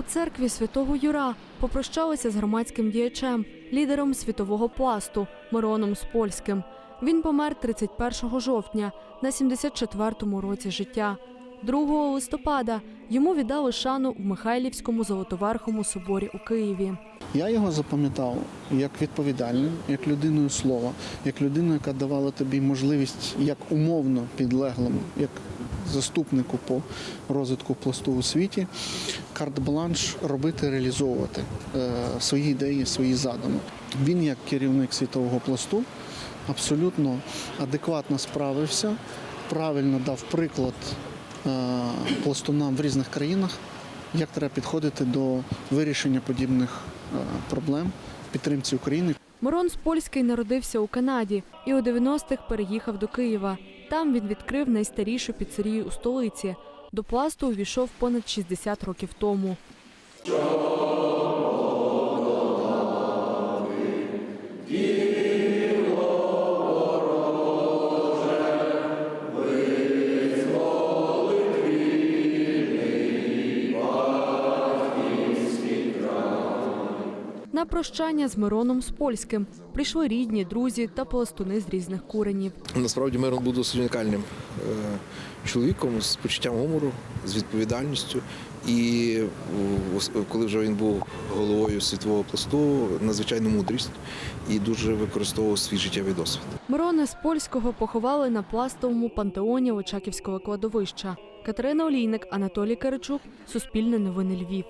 У церкві святого Юра попрощалися з громадським діячем, лідером світового пласту Мироном Спольським. Він помер 31 жовтня на 74-му році життя. 2 листопада йому віддали шану в Михайлівському Золотоверхому соборі у Києві. Я його запам'ятав як відповідальним, як людиною слова, як людину, яка давала тобі можливість як умовно підлеглому, як заступнику по розвитку пласту у світі, карт-бланш робити, реалізовувати е, свої ідеї, свої задуми. Він, як керівник світового пласту, абсолютно адекватно справився, правильно дав приклад е, пластунам в різних країнах, як треба підходити до вирішення подібних е, проблем підтримці України. Мирон Польський народився у Канаді і у 90-х переїхав до Києва. Там він відкрив найстарішу піцерію у столиці. До пласту увійшов понад 60 років тому. На прощання з Мироном Спольським прийшли рідні, друзі та пластуни з різних куренів. Насправді Мирон був досить унікальним е, чоловіком з почуттям гумору, з відповідальністю. І коли вже він був головою світового пласту, надзвичайну мудрість і дуже використовував свій життєвий досвід. Мирона Спольського поховали на пластовому пантеоні Очаківського кладовища. Катерина Олійник, Анатолій Киричук, Суспільне новини Львів.